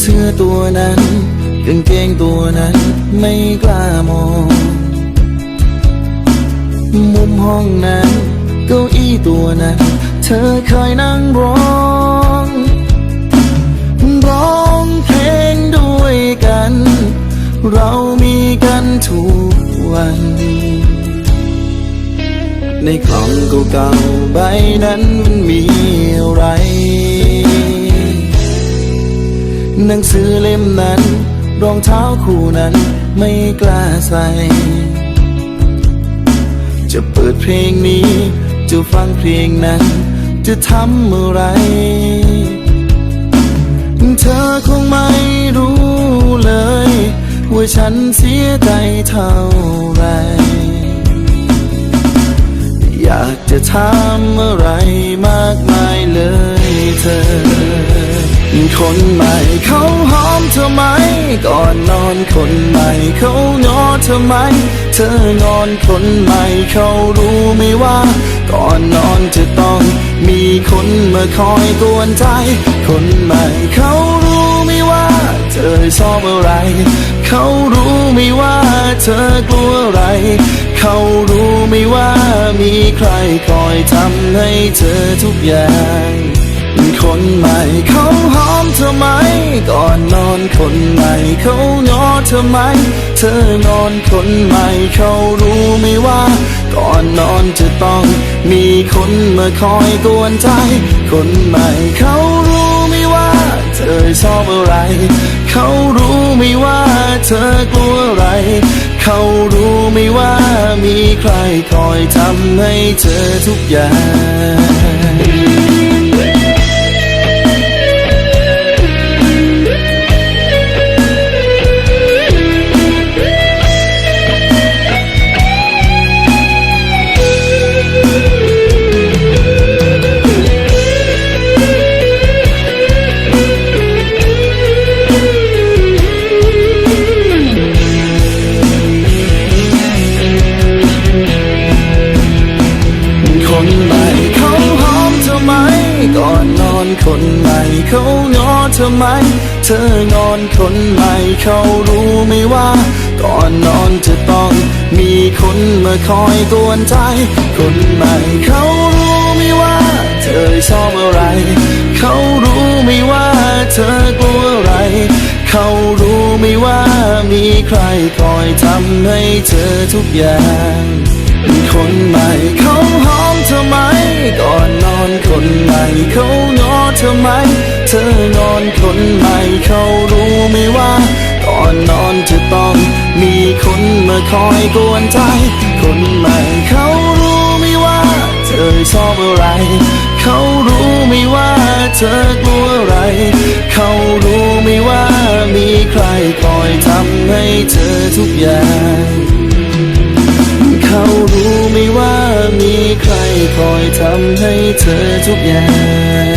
เสื้อตัวนั้นกางเกงตัวนั้นไม่กล้ามอง มุมห้องนั้นเก้าอี้ตัวนั้น เธอเคยนั่งร้องร้องเพลงด้วยกัน เรามีกันทุกวัน ในกล่องเก่าๆใบนั้นมันมีอะไร หนังสือเล่มนั้น รองเท้าคู่นั้นไม่กล้าใส่ จะเปิดเพลงนี้ จะฟังเพลงนั้น จะทำอะไร เธอคงไม่รู้เลย ว่าฉันเสียใจเท่าไร อยากจะถามอะไรมากมายเลยเธอ คนใหม่เขาหอมเธอไหม ก่อนนอนคนใหม่เขางอเธอไหม เธองอนคนใหม่เขารู้ไหมว่า ก่อนนอนจะต้องมีคนมาคอยกวนใจ คนใหม่เขารู้ไหมว่า เธอชอบอะไรเขารู้ไหมว่า เธอกลัวอะไรเขารู้ไหมว่ามีใครคอยทำให้เธอทุกอย่าง คนใหม่เขาหอมเธอไหม ก่อนนอนคนใหม่เขางอเธอไหม เธองอนคนใหม่เขารู้ไหมว่า ก่อนนอนจะต้องมีคนมาคอยกวนใจ คนใหม่เขารู้ไหมว่า เธอชอบอะไร เขารู้ไหมว่าเธอกลัวอะไร เขารู้ไหมว่ามีใครคอยทำให้เธอทุกอย่าง คนใหม่เขางอเธอไหม เธองอนคนใหม่เขารู้ไหมว่า ก่อนนอนจะต้องมีคนมาคอยกวนใจ คนใหม่เขารู้ไหมว่า เธอชอบอะไรเขารู้ไหมว่าเธอกลัวอะไรเขารู้ไหมว่ามีใครคอยทำให้เธอทุกอย่างคนใหม่เขาหอมเธอไหมก่อนนอนคนใหม่เขา ไหม เธองอนคนใหม่เขารู้ไหมว่าก่อนนอนจะต้องมีคนมาคอยกวนใจ คนใหม่เขารู้ไหมว่า เธอชอบอะไร เขารู้ไหมว่าเธอกลัวอะไร เขารู้ไหมว่ามีใครคอยทำให้เธอทุกอย่างเขารู้ไหมว่ามีใครคอยทำให้เธอทุกอย่าง